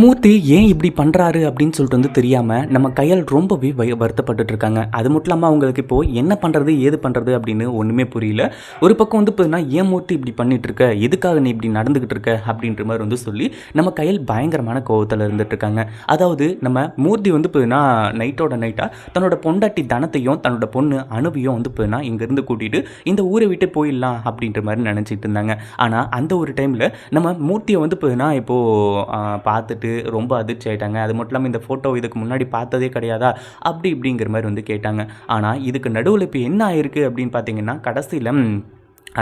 மூர்த்தி ஏன் இப்படி பண்ணுறாரு அப்படின்னு சொல்லிட்டு வந்து தெரியாமல் நம்ம கையால் ரொம்பவே வருத்தப்பட்டு இருக்காங்க அது மட்டும் இல்லாமல் அவங்களுக்கு இப்போது என்ன பண்ணுறது ஏது பண்ணுறது அப்படின்னு ஒன்றுமே புரியல. ஒரு பக்கம் வந்து பார்த்தீங்கன்னா ஏன் மூர்த்தி இப்படி பண்ணிட்டு இருக்க எதுக்காக நீ இப்படி நடந்துக்கிட்டு இருக்க அப்படின்ற மாதிரி வந்து சொல்லி நம்ம கையில் பயங்கரமான கோவத்தில் இருந்துட்டு இருக்காங்க அதாவது நம்ம மூர்த்தி வந்து பார்த்தீங்கன்னா நைட்டோட நைட்டாக தன்னோட பொண்டாட்டி தனத்தையும் தன்னோட பொண்ணு அணுவையும் வந்து பார்த்தீங்கன்னா இங்கேருந்து கூட்டிகிட்டு இந்த ஊரை விட்டு போயிடலாம் அப்படின்ற மாதிரி நினச்சிட்டு இருந்தாங்க ஆனால் அந்த ஒரு டைமில் நம்ம மூர்த்தியை வந்து பார்த்தீங்கன்னா இப்போது பார்த்துட்டு ரொம்ப அதிர்ச்சி ஆகிட்டாங்க அது மட்டும் இல்லாமல் இந்த ஃபோட்டோ இதுக்கு முன்னாடி பார்த்ததே கிடையாதா? அப்படி இப்படிங்கிற மாதிரி வந்து கேட்டாங்க. ஆனால் இதுக்கு நடுவில் இப்போ என்ன ஆயிருக்கு அப்படின்னு பார்த்தீங்கன்னா கடைசியில்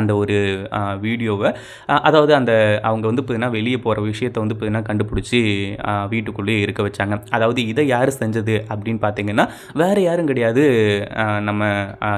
அந்த ஒரு வீடியோவை அதாவது அந்த அவங்க வந்து பார்த்தீங்கன்னா வெளியே போகிற விஷயத்த வந்து பார்த்தீங்கன்னா கண்டுபிடிச்சி வீட்டுக்குள்ளேயே இருக்க வச்சாங்க. அதாவது இதை யார் செஞ்சது அப்படின்னு பார்த்தீங்கன்னா வேறு யாரும் கிடையாது. நம்ம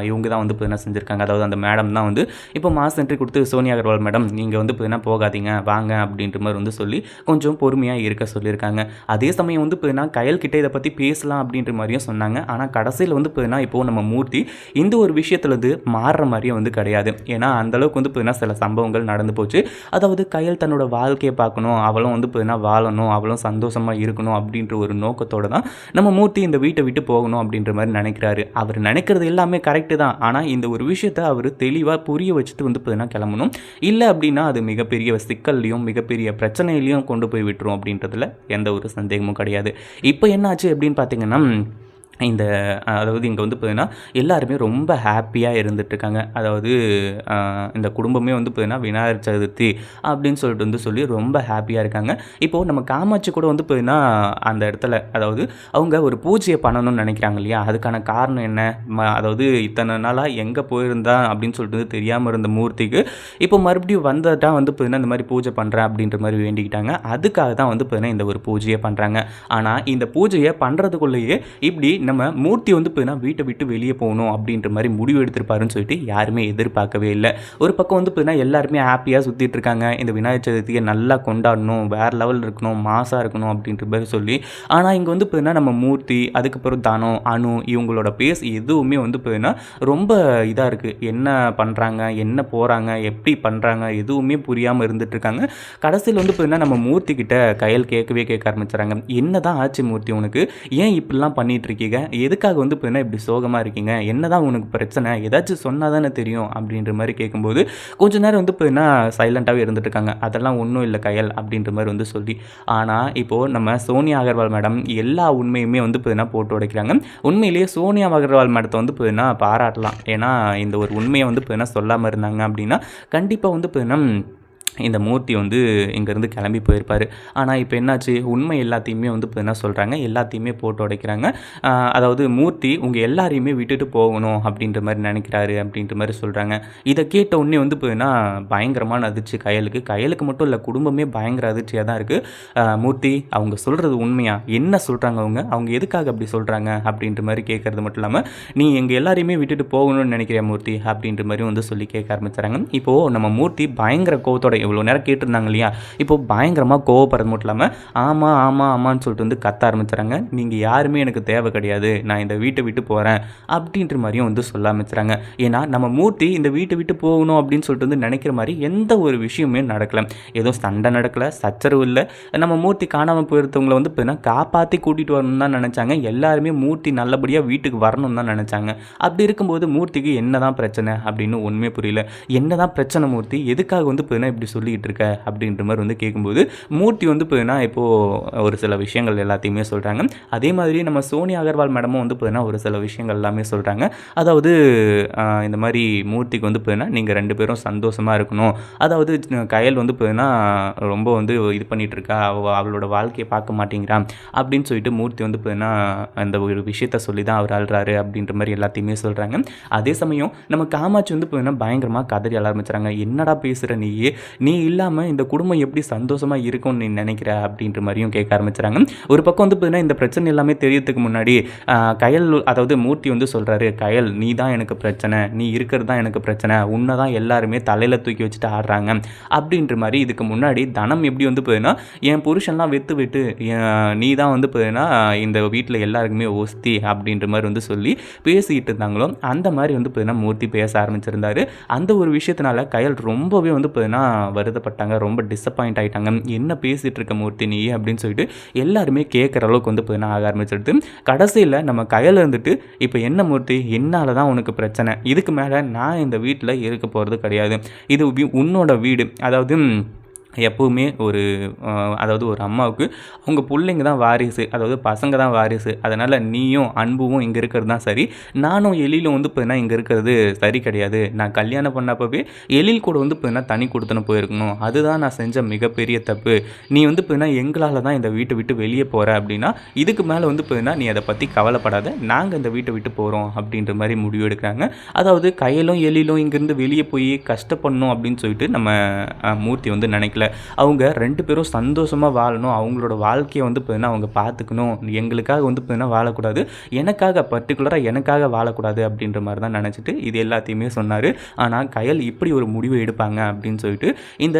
இவங்க தான் வந்து பார்த்தீங்கன்னா செஞ்சுருக்காங்க. அதாவது அந்த மேடம் தான் வந்து இப்போ மாஸ் என்ட்ரி கொடுத்து சோனியா அகர்வால் மேடம் நீங்கள் வந்து பார்த்தீங்கன்னா போகாதீங்க வாங்க அப்படின்ற மாதிரி வந்து சொல்லி கொஞ்சம் பொறுமையாக இருக்க சொல்லியிருக்காங்க. அதே சமயம் வந்து பார்த்தீங்கன்னா கயல்கிட்ட இதை பற்றி பேசலாம் அப்படின்ற மாதிரியும் சொன்னாங்க. ஆனால் கடைசியில் வந்து பார்த்தீங்கன்னா இப்போது நம்ம மூர்த்தி இந்த ஒரு விஷயத்துலேருந்து மாறுற மாதிரியும் வந்து கிடையாது. ஏன்னா அந்த அளவுக்கு வந்து பார்த்திங்கன்னா சில சம்பவங்கள் நடந்து போச்சு. அதாவது கையல் தன்னோட வாழ்க்கையை பார்க்கணும் அவளும் வந்து பார்த்திங்கன்னா வாழணும் அவளும் சந்தோஷமாக இருக்கணும் அப்படின்ற ஒரு நோக்கத்தோடு தான் நம்ம மூர்த்தி இந்த வீட்டை விட்டு போகணும் அப்படின்ற மாதிரி நினைக்கிறாரு. அவர் நினைக்கிறது எல்லாமே கரெக்டு தான். ஆனால் இந்த ஒரு விஷயத்தை அவர் தெளிவாக புரிய வச்சுட்டு வந்து பார்த்திங்கன்னா கிளம்பணும். இல்லை அப்படின்னா அது மிகப்பெரிய சிக்கல்லையும் மிகப்பெரிய பிரச்சனையிலையும் கொண்டு போய் விட்டுரும் அப்படின்றதுல எந்த ஒரு சந்தேகமும் கிடையாது. இப்போ என்னாச்சு அப்படின்னு பார்த்தீங்கன்னா இந்த அதாவது இங்கே வந்து பார்த்தீங்கன்னா எல்லாருமே ரொம்ப ஹாப்பியாக இருந்துகிட்ருக்காங்க அதாவது இந்த குடும்பமே வந்து பார்த்தீங்கன்னா விநாயகர் சதுர்த்தி அப்படின்னு சொல்லிட்டு வந்து சொல்லி ரொம்ப ஹாப்பியாக இருக்காங்க. இப்போது நம்ம காமாட்சி கூட வந்து பார்த்தீங்கன்னா அந்த இடத்துல அதாவது அவங்க ஒரு பூஜையை பண்ணணும்னு நினைக்கிறாங்க இல்லையா? அதுக்கான காரணம் என்ன? ம- அதாவது இத்தனை நாளாக எங்கே போயிருந்தா அப்படின்னு சொல்லிட்டு வந்து தெரியாமல் இருந்த மூர்த்திக்கு இப்போ மறுபடியும் வந்ததா வந்து பார்த்தீங்கன்னா இந்த மாதிரி பூஜை பண்ணுறேன் அப்படின்ற மாதிரி வேண்டிக்கிட்டாங்க. அதுக்காக தான் வந்து பார்த்தீங்கன்னா இந்த ஒரு பூஜையை பண்ணுறாங்க ஆனால் இந்த பூஜையை பண்ணுறதுக்குள்ளேயே இப்படி நம்ம மூர்த்தி வந்து பார்த்தீங்கன்னா வீட்டை விட்டு வெளியே போகணும் அப்படின்ற மாதிரி முடிவு எடுத்திருப்பாருன்னு சொல்லிட்டு யாருமே எதிர்பார்க்கவே இல்லை. ஒரு பக்கம் வந்து பார்த்தீங்கன்னா எல்லாருமே ஹாப்பியாக சுற்றிட்டு இருக்காங்க. இந்த விநாயகர் சதுர்த்தியை நல்லா கொண்டாடணும் வேறு லெவல் இருக்கணும் மாசாக இருக்கணும் அப்படின்ற மாதிரி சொல்லி. ஆனால் இங்கே வந்து பார்த்தீங்கன்னா நம்ம மூர்த்தி அதுக்கப்புறம் தனம் அணு இவங்களோட பேஸ் எதுவுமே வந்து பார்த்தீங்கன்னா ரொம்ப இதாக இருக்குது என்ன பண்ணுறாங்க என்ன போகிறாங்க எப்படி பண்ணுறாங்க எதுவுமே புரியாமல் இருந்துட்டுருக்காங்க கடைசியில் வந்து பார்த்தீங்கன்னா நம்ம மூர்த்தி கிட்ட கையல் கேட்கவே கேட்க ஆரம்பிச்சுறாங்க. என்ன தான் ஆச்சு மூர்த்தி உனக்கு? ஏன் இப்படிலாம் பண்ணிகிட்ருக்கீங்க இருக்கீங்க? எதுக்காக வந்து பார்த்தீங்கன்னா இப்படி சோகமாக இருக்கீங்க? என்ன தான் உனக்கு பிரச்சனை? ஏதாச்சும் சொன்னால் தானே தெரியும் அப்படின்ற மாதிரி கேட்கும்போது கொஞ்ச நேரம் வந்து பார்த்தீங்கன்னா சைலண்ட்டாகவே இருந்துட்டு இருக்காங்க. அதெல்லாம் ஒன்றும் இல்லை கையல் அப்படின்ற மாதிரி வந்து சொல்லி. ஆனால் இப்போது நம்ம சோனியா அகர்வால் மேடம் எல்லா உண்மையுமே வந்து பார்த்தீங்கன்னா போட்டு உடைக்கிறாங்க. உண்மையிலேயே சோனியா அகர்வால் மேடத்தை வந்து பார்த்தீங்கன்னா பாராட்டலாம். ஏன்னா இந்த ஒரு உண்மையை வந்து பார்த்தீங்கன்னா சொல்லாமல் இருந்தாங்க அப்படின்னா கண்டிப்பாக வந்து பார்த்தீங்கன்னா இந்த மூர்த்தி வந்து இங்கேருந்து கிளம்பி போயிருப்பார். ஆனால் இப்போ என்னாச்சு? உண்மை எல்லாத்தையுமே வந்து இப்போ என்ன சொல்கிறாங்க எல்லாத்தையுமே போட்டு உடைக்கிறாங்க. அதாவது மூர்த்தி உங்கள் எல்லாரையுமே விட்டுட்டு போகணும் அப்படின்ற மாதிரி நினைக்கிறாரு அப்படின்ற மாதிரி சொல்கிறாங்க இதை கேட்ட உடனே வந்து இப்போ என்ன பயங்கரமான அதிர்ச்சி கயலுக்கு. கயலுக்கு மட்டும் இல்லை குடும்பமே பயங்கர அதிர்ச்சியாக தான் இருக்குது மூர்த்தி அவங்க சொல்கிறது உண்மையா? என்ன சொல்கிறாங்க அவங்க? அவங்க எதுக்காக அப்படி சொல்கிறாங்க அப்படின்ற மாதிரி கேட்குறது மட்டும் இல்லாமல் நீ எங்கள் எல்லாரையுமே விட்டுட்டு போகணும்னு நினைக்கிறியா மூர்த்தி? அப்படின்ற மாதிரி வந்து சொல்லி கேட்க ஆரம்பிச்சாங்க. இப்போது நம்ம மூர்த்தி பயங்கர கோவத்தோட இவ்வளோ நேரம் கேட்டிருந்தாங்க இல்லையா? இப்போ பயங்கரமாக கோவப்படுறது மட்டும் இல்லாமல் ஆமாம் ஆமாம் ஆமான்னு சொல்லிட்டு வந்து கத்த ஆரம்பிச்சுறாங்க. நீங்கள் யாருமே எனக்கு தேவை கிடையாது. நான் இந்த வீட்டை விட்டு போகிறேன் அப்படின்ற மாதிரியும் வந்து சொல்ல ஆரம்பிச்சுறாங்க. ஏன்னா நம்ம மூர்த்தி இந்த வீட்டை விட்டு போகணும் அப்படின்னு சொல்லிட்டு வந்து நினைக்கிற மாதிரி எந்த ஒரு விஷயமே நடக்கலை. ஏதோ சண்டை நடக்கலை சச்சரவு இல்லை. நம்ம மூர்த்தி காணாமல் போயிருந்தவங்களை வந்து பார்த்தீங்கன்னா காப்பாற்றி கூட்டிகிட்டு வரணும்னு தான் நினச்சாங்க. எல்லாருமே மூர்த்தி நல்லபடியாக வீட்டுக்கு வரணும்னு தான் நினச்சாங்க. அப்படி இருக்கும்போது மூர்த்திக்கு என்ன தான் பிரச்சனை அப்படின்னு ஒன்றுமே புரியல. என்ன தான் பிரச்சனை மூர்த்தி? எதுக்காக வந்து பார்த்தீங்கன்னா இப்படி சொல்லிக்கிட்டு இருக்க அப்படின்ற மாதிரி வந்து கேட்கும்போது மூர்த்தி வந்து போயின்னா இப்போது ஒரு சில விஷயங்கள் எல்லாத்தையுமே சொல்கிறாங்க அதே மாதிரி நம்ம சோனி அகர்வால் மேடமும் வந்து போயின்னா ஒரு சில விஷயங்கள் எல்லாமே சொல்கிறாங்க அதாவது இந்த மாதிரி மூர்த்திக்கு வந்து பார்த்தீங்கன்னா நீங்கள் ரெண்டு பேரும் சந்தோஷமாக இருக்கணும். அதாவது கயல் வந்து போயின்னா ரொம்ப வந்து இது பண்ணிகிட்டு இருக்கா அவ அவளோட வாழ்க்கையை பார்க்க மாட்டேங்கிறான் அப்படின்னு சொல்லிட்டு மூர்த்தி வந்து போயின்னா அந்த ஒரு விஷயத்த சொல்லி தான் அவர் அழுறாரு அப்படின்ற மாதிரி எல்லாத்தையுமே சொல்கிறாங்க அதே சமயம் நம்ம காமாட்சி வந்து போயின்னா பயங்கரமாக கதறி ஆரம்பிச்சுறாங்க என்னடா பேசுகிற நீயே? நீ இல்லாமல் இந்த குடும்பம் எப்படி சந்தோஷமாக இருக்கும்னு நீ நினைக்கிற அப்படின்ற மாதிரியும் கேட்க ஆரம்பிச்சுறாங்க. ஒரு பக்கம் வந்து பார்த்தீங்கன்னா இந்த பிரச்சனை எல்லாமே தெரியறதுக்கு முன்னாடி கயல் அதாவது மூர்த்தி வந்து சொல்கிறாரு கயல் நீ தான் எனக்கு பிரச்சனை நீ இருக்கிறது தான் எனக்கு பிரச்சனை உன்னை தான் எல்லாருமே தலையில் தூக்கி வச்சுட்டு ஆடுறாங்க. அப்படின்ற மாதிரி இதுக்கு முன்னாடி தனம் எப்படி வந்து பார்த்தீங்கன்னா என் புருஷன்லாம் வெத்து விட்டு நீ தான் வந்து பார்த்தீங்கன்னா இந்த வீட்டில் எல்லாருக்குமே ஒஸ்தி அப்படின்ற மாதிரி வந்து சொல்லி பேசிக்கிட்டு இருந்தாங்களோ அந்த மாதிரி வந்து பார்த்தீங்கன்னா மூர்த்தி பேச ஆரம்பிச்சிருந்தாரு. அந்த ஒரு விஷயத்தினால கயல் ரொம்பவே வந்து பார்த்தீங்கன்னா வருத்தப்பட்டாங்க ரொம்ப டிசப்பாயிண்ட் ஆகிட்டாங்க என்ன பேசிகிட்டு இருக்க மூர்த்தி நீ? அப்படின்னு சொல்லிட்டு எல்லாருமே கேட்குற அளவுக்கு வந்து பார்த்தீங்கன்னா ஆக ஆரம்பிச்சிடுது. கடைசியில் நம்ம கையில் இருந்துட்டு இப்போ என்ன மூர்த்தி? என்னால் தான் உனக்கு பிரச்சனை. இதுக்கு மேலே நான் இந்த வீட்டில் இருக்க போகிறது கிடையாது. இது உன்னோட வீடு. அதாவது எப்போவுமே ஒரு அதாவது ஒரு அம்மாவுக்கு அவங்க பிள்ளைங்க தான் வாரிசு அதாவது பசங்க தான் வாரிசு. அதனால் நீயும் அன்பும் இங்கே இருக்கிறது தான் சரி. நானும் எழிலும் வந்து பார்த்தீங்கன்னா இங்கே இருக்கிறது சரி கிடையாது. நான் கல்யாணம் பண்ணப்பவே எழில் கூட வந்து பார்த்தீங்கன்னா தனி கொடுத்தன போயிருக்கணும். அதுதான் நான் செஞ்ச மிகப்பெரிய தப்பு. நீ வந்து பார்த்தீங்கன்னா எங்களால் தான் இந்த வீட்டை விட்டு வெளியே போகிற அப்படின்னா இதுக்கு மேலே வந்து பார்த்தீங்கன்னா நீ அதை பற்றி கவலைப்படாத. நாங்கள் இந்த வீட்டை விட்டு போகிறோம் அப்படின்ற மாதிரி முடிவு எடுக்கிறாங்க. அதாவது கையிலும் எழிலும் இங்கேருந்து வெளியே போய் கஷ்டப்படணும் அப்படின்னு சொல்லிட்டு நம்ம மூர்த்தி வந்து நினைக்கல. அவங்க ரெண்டு பேரும் சந்தோஷமாக வாழணும். அவங்களோட வாழ்க்கையை வந்து பார்த்தீங்கன்னா அவங்க பார்த்துக்கணும் எங்களுக்காக வந்து பார்த்தீங்கன்னா வாழக்கூடாது. எனக்காக பர்டிகுலராக எனக்காக வாழக்கூடாது அப்படின்ற மாதிரி தான் நினச்சிட்டு இது எல்லாத்தையுமே சொன்னார். ஆனால் கயல் இப்படி ஒரு முடிவு எடுப்பாங்க அப்படின்னு சொல்லிட்டு இந்த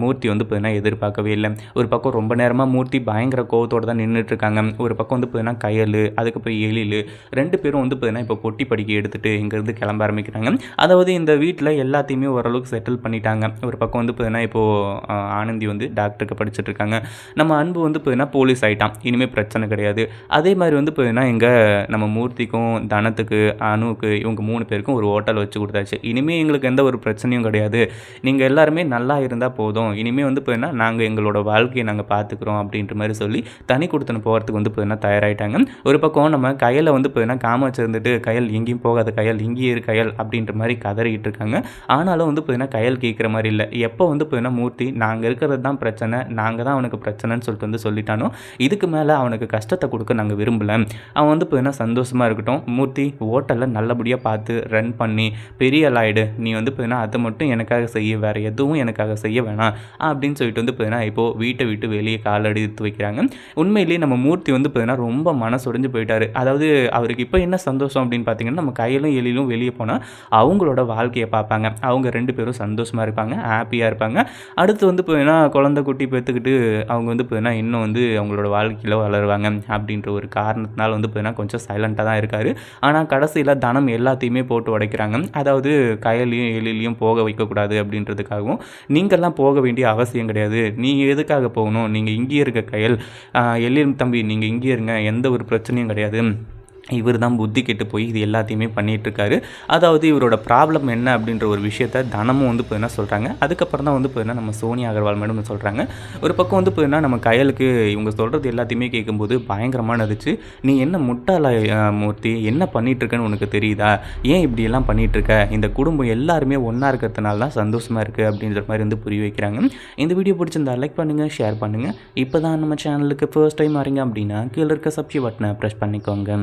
மூர்த்தி வந்து பார்த்தீங்கன்னா எதிர்பார்க்கவே இல்லை. ஒரு பக்கம் ரொம்ப நேரமாக மூர்த்தி பயங்கர கோவத்தோடு தான் நின்றுட்டு இருக்காங்க. ஒரு பக்கம் வந்து பார்த்தீங்கன்னா கயல் அதுக்கப்புறம் எழில் ரெண்டு பேரும் வந்து பார்த்தீங்கன்னா இப்போ பொட்டி படிக்க எடுத்துகிட்டு இங்கேருந்து கிளம்ப ஆரம்பிக்கிறாங்க. அதாவது இந்த வீட்டில் எல்லாத்தையுமே ஓரளவுக்கு செட்டில் பண்ணிட்டாங்க. ஒரு பக்கம் வந்து பார்த்தீங்கன்னா இப்போது ஆனந்தி வந்து டாக்டருக்கு படிச்சுட்டு இருக்காங்க நம்ம அன்பு வந்து பார்த்தீங்கன்னா போலீஸ் ஆகிட்டான் இனிமேல் பிரச்சனை கிடையாது. அதே மாதிரி வந்து பார்த்தீங்கன்னா எங்கள் நம்ம மூர்த்திக்கும் தனத்துக்கு அணுவுக்கு இவங்க மூணு பேருக்கும் ஒரு ஹோட்டல் வச்சு கொடுத்தாச்சு. இனிமேல் எங்களுக்கு எந்த ஒரு பிரச்சனையும் கிடையாது. நீங்கள் எல்லாருமே நல்லா இருந்தால் போதும். இனிமேல் வந்து பார்த்தீங்கன்னா நாங்கள் எங்களோட வாழ்க்கையை நாங்கள் பார்த்துக்குறோம் அப்படின்ற மாதிரி சொல்லி தனி கொடுத்தன போகிறதுக்கு வந்து பார்த்தீங்கன்னா தயாராகிட்டாங்க ஒரு பக்கம் நம்ம கையில் வந்து பார்த்தீங்கன்னா காமாச்சு இருந்துட்டு கையல் எங்கேயும் போகாத கையல் இங்கேயே இரு கையல் அப்படின்ற மாதிரி கதறிக்கிட்டு இருக்காங்க. ஆனாலும் வந்து பார்த்தீங்கன்னா கையல் கேட்குற மாதிரி இல்லை. எப்போ வந்து பார்த்தீங்கன்னா மூர்த்தி. நாங்கள் இருக்கிறது தான் பிரச்சனை. நாங்கள் தான் அவனுக்கு பிரச்சனைன்னு சொல்லிட்டு வந்து சொல்லிட்டானோ? இதுக்கு மேலே அவனுக்கு கஷ்டத்தை கொடுக்க நாங்கள் விரும்பலை. அவன் வந்து பார்த்தீங்கன்னா சந்தோஷமாக இருக்கட்டும். மூர்த்தி ஹோட்டலில் நல்லபடியாக பார்த்து ரன் பண்ணி பெரிய ஆயிடு. நீ வந்து பார்த்தீங்கன்னா அதை மட்டும் எனக்காக செய்ய வேறு எதுவும் எனக்காக செய்ய வேணாம். அப்படின்னு சொல்லிட்டு வந்து பார்த்தீங்கன்னா இப்போது வீட்டை விட்டு வெளியே காலடி எடுத்து வைக்கிறாங்க. உண்மையிலேயே நம்ம மூர்த்தி வந்து பார்த்தீங்கன்னா ரொம்ப மனசுடைஞ்சு போயிட்டாரு. அதாவது அவருக்கு இப்போ என்ன சந்தோஷம் அப்படின்னு பார்த்தீங்கன்னா நம்ம கையிலும் எலியிலும் வெளியே போனால் அவங்களோட வாழ்க்கையை பார்ப்பாங்க. அவங்க ரெண்டு பேரும் சந்தோஷமாக இருப்பாங்க ஹாப்பியாக இருப்பாங்க. அடுத்து வந்து பார்த்தீங்கன்னா குழந்தை குட்டி பெற்றுக்கிட்டு அவங்க வந்து பார்த்தீங்கன்னா இன்னும் வந்து அவங்களோட வாழ்க்கையில் வளருவாங்க அப்படின்ற ஒரு காரணத்தினால வந்து பார்த்தீங்கன்னா கொஞ்சம் சைலண்ட்டாக தான் இருக்கார். ஆனால் கடைசியில் தனம் எல்லாத்தையுமே போட்டு உடைக்கிறாங்க. அதாவது கயலையும் எழிலையும் போக வைக்கக்கூடாது அப்படின்றதுக்காகவும் நீங்கள்லாம் போக வேண்டிய அவசியம் கிடையாது. நீங்கள் எதுக்காக போகணும்? நீங்கள் இங்கேயே இருக்க கயல். எழில் தம்பி நீங்கள் இங்கேயே இருங்க. எந்த ஒரு பிரச்சனையும் கிடையாது. இவர் தான் புத்தி கெட்டு போய் இது எல்லாத்தையுமே பண்ணிகிட்ருக்காரு அதாவது இவரோட ப்ராப்ளம் என்ன அப்படின்ற ஒரு விஷயத்த தனமும் வந்து பார்த்தீங்கன்னா சொல்கிறாங்க அதுக்கப்புறம் தான் வந்து பார்த்தீங்கன்னா நம்ம சோனியா அகர்வால் மேடம் சொல்கிறாங்க ஒரு பக்கம் வந்து பார்த்தீங்கன்னா நம்ம கையலுக்கு இவங்க சொல்கிறது எல்லாத்தையுமே கேட்கும்போது பயங்கரமான இருந்துச்சு நீ என்ன முட்டாள மூர்த்தி என்ன பண்ணிட்டு உனக்கு தெரியுதா? ஏன் இப்படியெல்லாம் பண்ணிகிட்ருக்க இந்த குடும்பம் எல்லாருமே ஒன்றா இருக்கிறதுனால தான் சந்தோஷமாக இருக்குது அப்படின்ற மாதிரி வந்து புரிய வைக்கிறாங்க. இந்த வீடியோ பிடிச்சிருந்தா லைக் பண்ணுங்கள் ஷேர் பண்ணுங்கள் இப்போ தான் நம்ம சேனலுக்கு ஃபர்ஸ்ட் டைம் வரீங்க அப்படின்னா கீழே இருக்க சப்ஸ்கிரைப் பட்டனை ப்ரெஸ் பண்ணிக்கோங்க.